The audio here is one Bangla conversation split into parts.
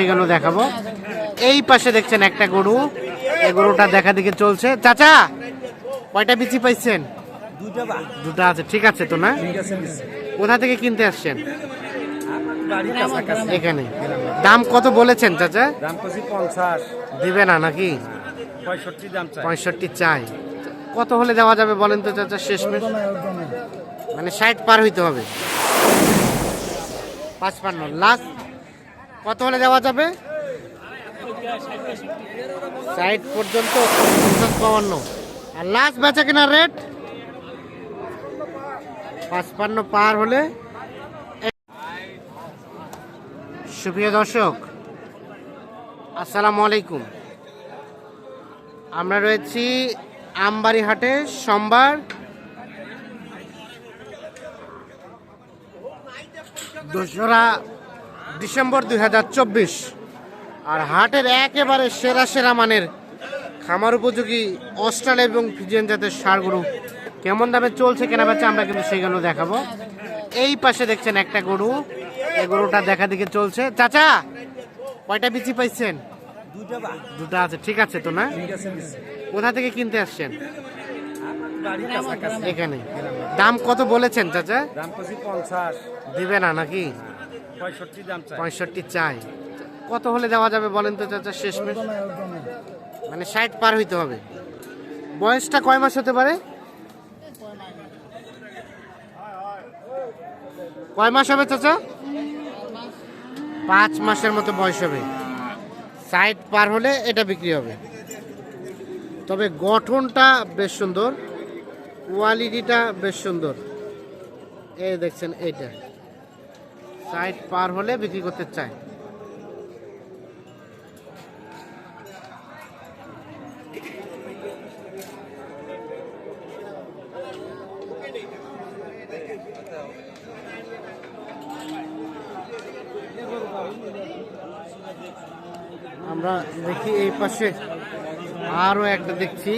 সেগুলো দেখাবো। এই পাশে দেখছেন একটা গরু। এই গরুটা দেখা দেখে চলছে। চাচা কয়টা বিচি পাইছেন? দুইটা বা। আছে ঠিক আছে তো না। কোথা থেকে কিনতে আসছেন? এখানে। দাম কত বলেছেন চাচা? দাম পঞ্চাশ। দিবে না নাকি? পঁয়ষট্টি চাই। কত হলে দেওয়া যাবে বলেন তো চাচা শেষ মানে ষাট পার হইতে হবে। পাঁচ পাঁচপান্ন। লাখ কত হলে দেওয়া যাবে? ষাট পর্যন্ত পঞ্চাশ আর লাস্ট বেচা কেনার রেট পাঁচপান্ন পার হলে সুপ্রিয় দর্শক, আসসালামু আলাইকুম। আমরা রয়েছি আমবাড়ি হাটে, সোমবার। দোসরা ডিসেম্বর দু হাজার চব্বিশ। আর হাটের একেবারে সেরা সেরা মানের খামার উপযোগী অস্ট্রাল এবং ফিজিয়ান জাতের সারগুলো কেমন দামে চলছে কেনা বেচা আমরা কিন্তু সেগুলো দেখাবো। এই পাশে দেখছেন একটা গরু এই গরুটা দেখা দেখে চলছে। চাচা কয়টা বিচি পাইছেন? দুটো আছে ঠিক আছে তো না। কোথা থেকে কিনতে আসছেন? এখানে। দাম কত বলেছেন চাচা? দিবে না নাকি? পঁয়ষট্টি দাম চাই। কত হলে দেওয়া যাবে বলেন তো চাচা শেষ মেশ মানে ষাট পার হইতে হবে। বয়সটা কয় মাস হতে পারে? কয় মাস হবে চাচা? পাঁচ মাসের মতো বয়স হবে। ষাট পার হলে এটা বিক্রি হবে। তবে গঠনটা বেশ সুন্দর, কোয়ালিটিটা বেশ সুন্দর। এই দেখছেন এইটা। ষাট পার হলে বিক্রি করতে চায়। আমরা দেখি এই পাশে আরও একটা দেখছি।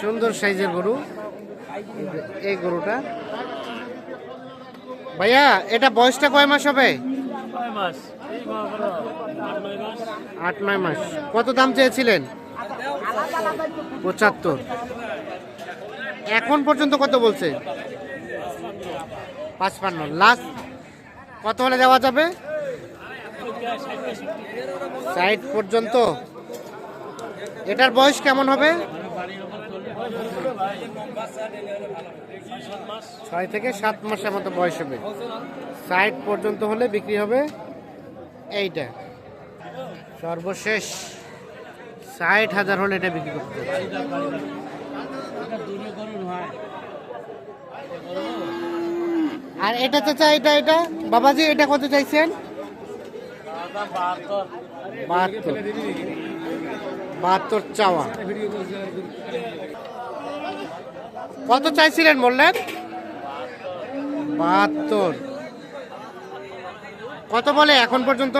সুন্দর সাইজের গরু। এই গরুটা ভাইয়া এটা বয়সটা কয় মাস হবে? আট নয় মাস। কত দাম চেয়েছিলেন? পঁচাত্তর। এখন পর্যন্ত কত বলছে? পাঁচপান্ন। লাস্ট কত হলে দেওয়া যাবে? ষাট পর্যন্ত। এটার বয়স কেমন হবে? ছয় থেকে সাত মাসের মতো বয়স হবে। ষাট পর্যন্ত হলে বিক্রি হবে এইটা। সর্বশেষ ষাট হাজার হলে এটা বিক্রি করতে আর এটা চাচা এটা এটা। বাবাজি, এটা কত চাইছেন? বাহাত্তর। বাহাত্তর চাওয়া। কত চাইছিলেন বললেন? বাহাত্তর। কত বলে এখন পর্যন্ত?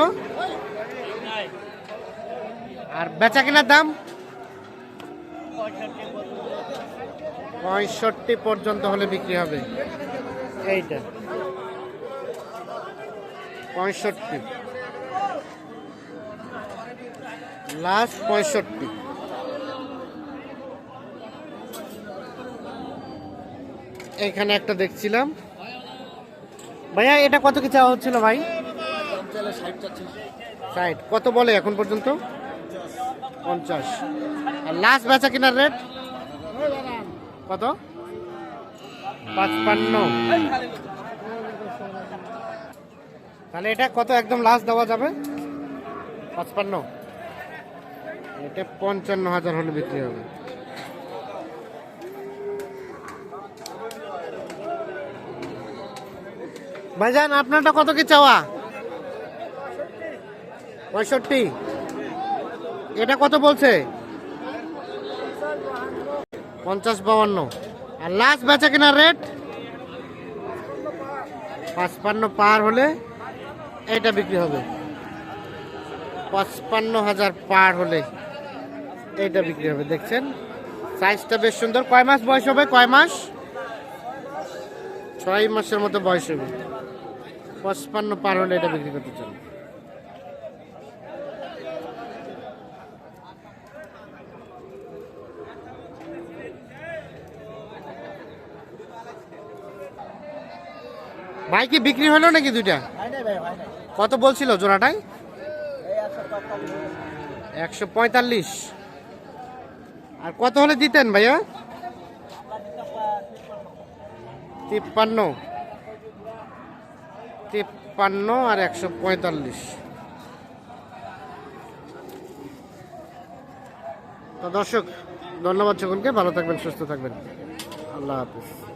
আর বেচা কেনার দাম? পঁয়ষট্টি পর্যন্ত হলে বিক্রি হবে। এইটা। পঁয়ষট্টি। লাস্ট পঁয়ষট্টি। এখানে একটা দেখছিলাম। ভাইয়া, এটা কত কি চাওয়া হচ্ছিল ভাই? ষাট। কত বলে এখন পর্যন্ত? পঞ্চাশ। আর লাস্ট বেচা কেনার রেট কত? পাঁচপান্ন। তাহলে এটা কত? একদম লাস্ট দেওয়া যাবে? পাঁচপান্ন। এটা পঞ্চান্ন হাজার হলে বিক্রি হবে। ভাইজান, আপনারটা কত কি চাওয়া? পঁয়ষট্টি। এটা কত বলছে? পঞ্চাশ বাউন্ন আর লাস্ট বেচা কিনা রেট পাঁচপান্ন পার হলে এটা বিক্রি হবে। পঁচপান্ন হাজার পার হলে। এইটা বিক্রি হবে দেখছেন? সাইজটা বেশ সুন্দর। কয় মাস বয়স হবে? কয় মাস? ছয় মাসের মতো বয়স হবে। পঁচপান্ন পার হলে এটা বিক্রি করতে চান। ভাই কি বিক্রি হলো নাকি দুইটা? কত বলছিল জোড়াটাই? একশো পঁয়তাল্লিশ। আর কত হলে দিতেন ভাইয়া? তিপ্পান্ন। তিপ্পান্ন আর একশো পঁয়তাল্লিশ। তো দর্শক, ধন্যবাদ সকলকে। ভালো থাকবেন, সুস্থ থাকবেন। আল্লাহ হাফিজ।